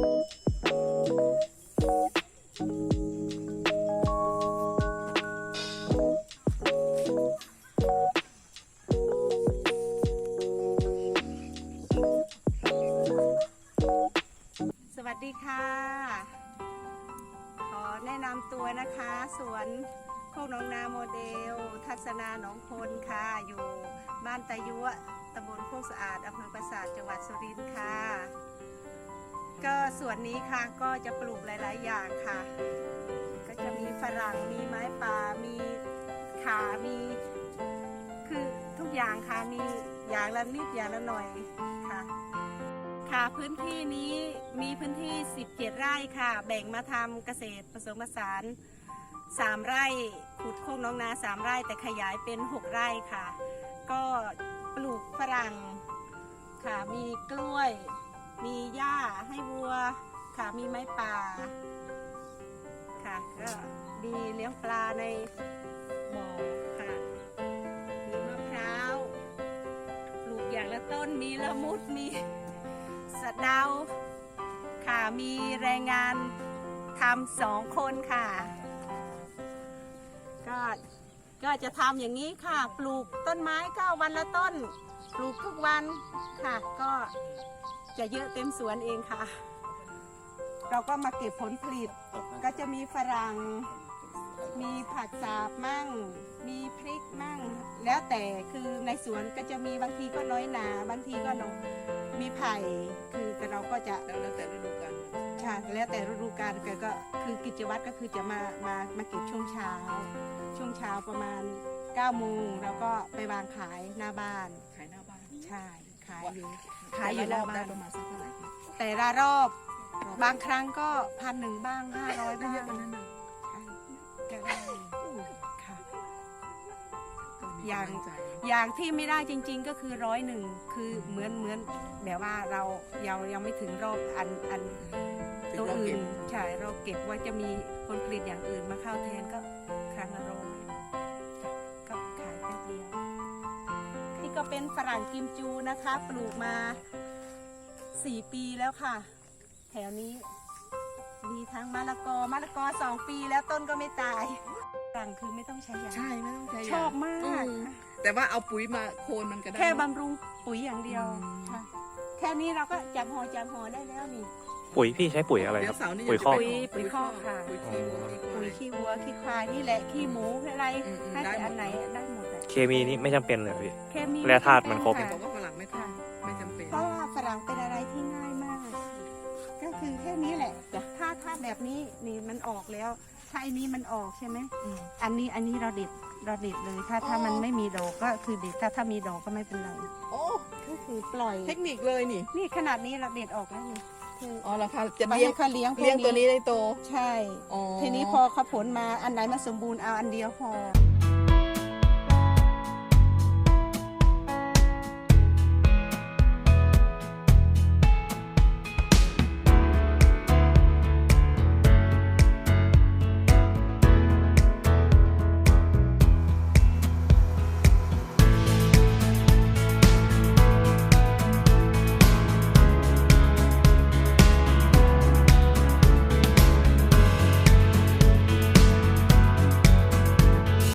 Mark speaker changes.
Speaker 1: สวัสดีค่ะ ขอแนะนำตัวนะคะ สวนโคกหนองนาโมเดล ทัศนาหนองพลค่ะ อยู่บ้านตะยุะตำบลโคกสะอาดอำเภอปราสาทจังหวัดสุรินทร์ค่ะ ส่วนนี้ค่ะก็จะปลูกหลาย ๆ อย่างค่ะ ก็จะมีฝรั่งมีไม้ป่ามีขามีคือทุกอย่างค่ะมีอย่างละนิดอย่างละหน่อยค่ะค่ะพื้นที่นี้มีพื้นที่ 17 ไร่ค่ะ แบ่งมาทำเกษตรผสมผสาน 3 ไร่ขุดโคกน้องนา 3 ไร่แต่ขยายเป็น 6 ไร่ค่ะ ก็ปลูกฝรั่งค่ะมีกล้วย ค่ะมีไม้ป่าค่ะก็มีเลี้ยงปลาในบ่อค่ะมีมะพร้าวปลูกอย่างละต้นมีละมุดมีสะเดาค่ะมีแรงงานทำสองคนค่ะ ก็ก็จะทำอย่างนี้ค่ะ ปลูกต้นไม้ก็วันละต้น ปลูกทุกวันค่ะ ก็จะเยอะเต็มสวนเองค่ะ เราก็มาเก็บผลผลิต ก็จะมีฝรั่ง มีผักสาบมั่ง มีพริกมั่ง แล้วแต่คือในสวนก็จะมีบางทีก็น้อยหนาบางทีก็หนมีไผ่คือเราก็จะ
Speaker 2: แล้วแต่ฤดูกาล
Speaker 1: ใช่แล้วแต่ฤดูกาลแกก็คือกิจวัตรก็คือจะมามามาเก็บช่วงเช้า ช่วงเช้าประมาณ9โมงแล้วก็ไปวางขายหน้าบ้าน
Speaker 2: ขายหน้าบ้าน
Speaker 1: ใช่ขายอยู่
Speaker 2: ขา
Speaker 1: ขาย
Speaker 2: ย
Speaker 1: อ
Speaker 2: อยู่ยู่
Speaker 1: ห
Speaker 2: ร
Speaker 1: น้า
Speaker 2: อบ
Speaker 1: บ้า
Speaker 2: ได้
Speaker 1: น
Speaker 2: ประมาณสักเท่าไหร่
Speaker 1: แต่ละรอบ บางครั้งก็พันหนึ่งบ้างห้าร้อยบ้าง
Speaker 2: เยอะกว่านั้นนะ
Speaker 1: ใช่ก็ได้ค่ะ อย่างอย่างที่ไม่ได้จริง ๆ ก็คือร้อยหนึ่งคือเหมือนเหมือนแบบว่าเรายังยังไม่ถึงรอบอันอันตัวอื่นใช่เราเก็บว่าจะมีผลผลิตอย่างอื่นมาเข้าแทนก็ครั้งละร้อยก็ขายแป๊บเดียวนี่ก็เป็นฝรั่งกิมจูนะคะ ปลูกมาสี่ปีแล้วค่ะ แถวนี้ มีทั้งมะละกอมะละกอสองปีแล้วต้นก็ไม่ตายฝรั่งคือไม่ต้องใช้ยา
Speaker 2: ใช่ไม่ต้องใช้ยา
Speaker 1: ชอบมาก
Speaker 2: อืมแต่ว่าเอาปุ๋ยมาโคนมันก็ได้
Speaker 1: แค่
Speaker 2: เนอะ
Speaker 1: บำรุงปุ๋ยอย่างเดียว
Speaker 2: อืม
Speaker 1: ค่ะแค่นี้เราก็จับหอจับหอได้แล้วนี่
Speaker 3: ปุ๋ยพี่ใช้ปุ๋ยอะไร
Speaker 2: เดี๋
Speaker 3: ค
Speaker 2: ย
Speaker 3: รับ
Speaker 2: วเสาร์นี้
Speaker 3: ปุ๋ยคอก
Speaker 2: จะไป
Speaker 1: ปุ๋ยคอกค่ะ
Speaker 2: ปุ๋ยขี้วัวขี้ควา
Speaker 1: ปุ๋ย
Speaker 2: ย
Speaker 1: ขี้วัวขี้ควายนี่แหละขี้หมูอะไร
Speaker 2: อืมอืม
Speaker 1: ให้
Speaker 2: ได้
Speaker 1: แต่
Speaker 2: หมด
Speaker 1: อันไหนได้หมดอะ
Speaker 3: เคมีนี่ไม่จำเป็นเลยเหรอพี่
Speaker 1: เคมี
Speaker 3: แร่ธาตุมันครบ
Speaker 2: แต่
Speaker 1: ค่ะ
Speaker 2: บอกว่า
Speaker 1: ออกแล้ว ถ้าไอ้นี้มันออกใช่ไหม
Speaker 2: อืม
Speaker 1: อันนี้อันนี้เราเด็ดเราเด็ดเลยถ้าถ้า
Speaker 2: อ๋อ
Speaker 1: มันไม่มีดอกก็คือเด็ดถ้าถ้ามีดอกก็ไม่เป็นไร
Speaker 2: โอ้
Speaker 1: ก็คือปล่อย
Speaker 2: เทคนิคเลยนี่
Speaker 1: นี่ขนาดนี้เราเด็ดออกแล้วนี่คือ
Speaker 2: อ๋อเหราคาจะ
Speaker 1: ไป
Speaker 2: เลี้ยง
Speaker 1: ให้เขาเลี้ยงพก
Speaker 2: เลี้ยงตัวนี้ได้โต
Speaker 1: ใช่
Speaker 2: อ๋อ
Speaker 1: ทีนี้พอเขาผลมาอันไหนมาสมบูรณ์เอาอันเดียวพอ